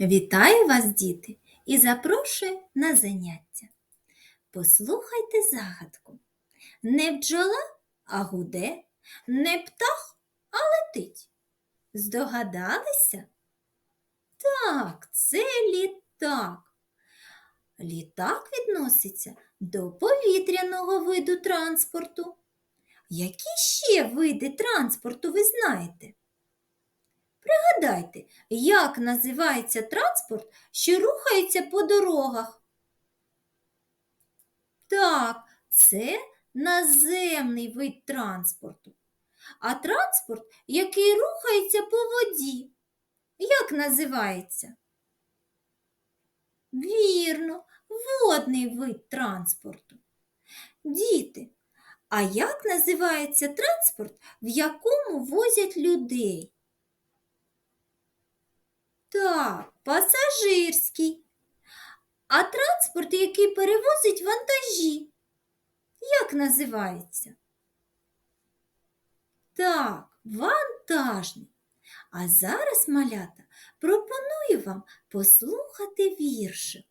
Вітаю вас, діти, і запрошую на заняття. Послухайте загадку. Не бджола, а гуде, не птах, а летить. Здогадалися? Так, це літак. Літак відноситься до повітряного виду транспорту. Які ще види транспорту ви знаєте? Пригадайте, як називається транспорт, що рухається по дорогах? Так, це наземний вид транспорту. А транспорт, який рухається по воді, як називається? Вірно, водний вид транспорту. Діти, а як називається транспорт, в якому возять людей? Так, пасажирський. А транспорт, який перевозить вантажі, як називається? Так, вантажний. А зараз, малята, пропоную вам послухати віршик.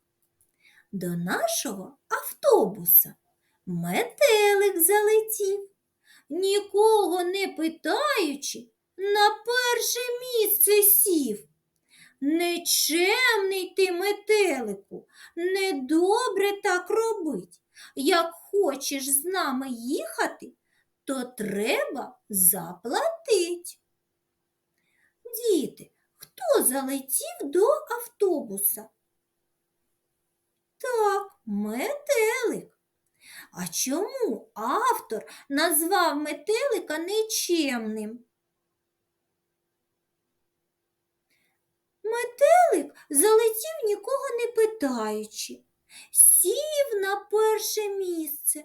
До нашого автобуса метелик залетів, нікого не питаючи, на перше місце сів. Нечемний ти, метелику, недобре так робить. Як хочеш з нами їхати, то треба заплатить. Діти, хто залетів до автобуса? Так, метелик. А чому автор назвав метелика нечемним? Метелик залетів нікого не питаючи, сів на перше місце.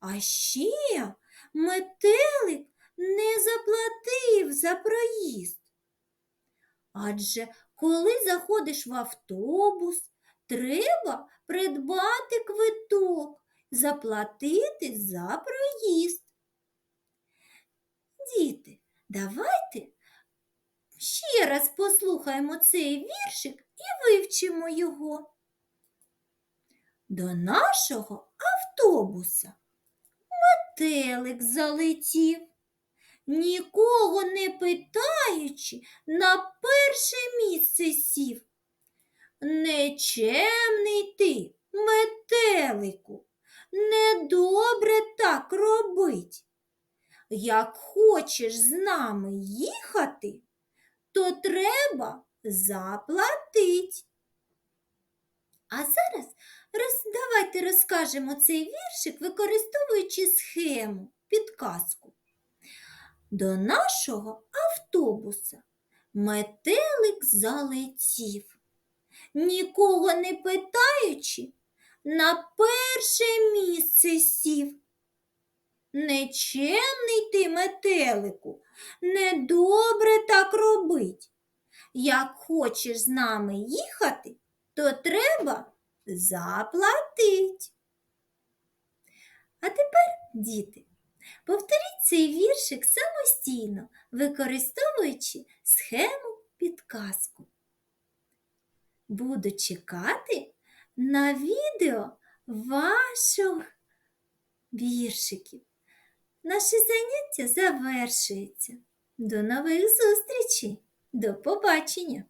А ще метелик не заплатив за проїзд. Адже коли заходиш в автобус, треба придбати квиток, заплатити за проїзд. Діти, давайте ще раз послухаємо цей віршик і вивчимо його. До нашого автобуса метелик залетів, нікого не питаючи, на перше місце сів. Нечемний ти, метелику, недобре так робить. Як хочеш з нами їхати, то треба заплатить. А зараз роз, давайте розкажемо цей віршик, використовуючи схему, підказку. До нашого автобуса метелик залетів, нікого не питаючи, на перше місце сів. Нечемний ти, метелику, недобре так робить. Як хочеш з нами їхати, то треба заплатить. А тепер, діти, повторіть цей віршик самостійно, використовуючи схему підказку. Буду чекати на відео ваших віршиків. Наше заняття завершується. До нових зустрічей! До побачення!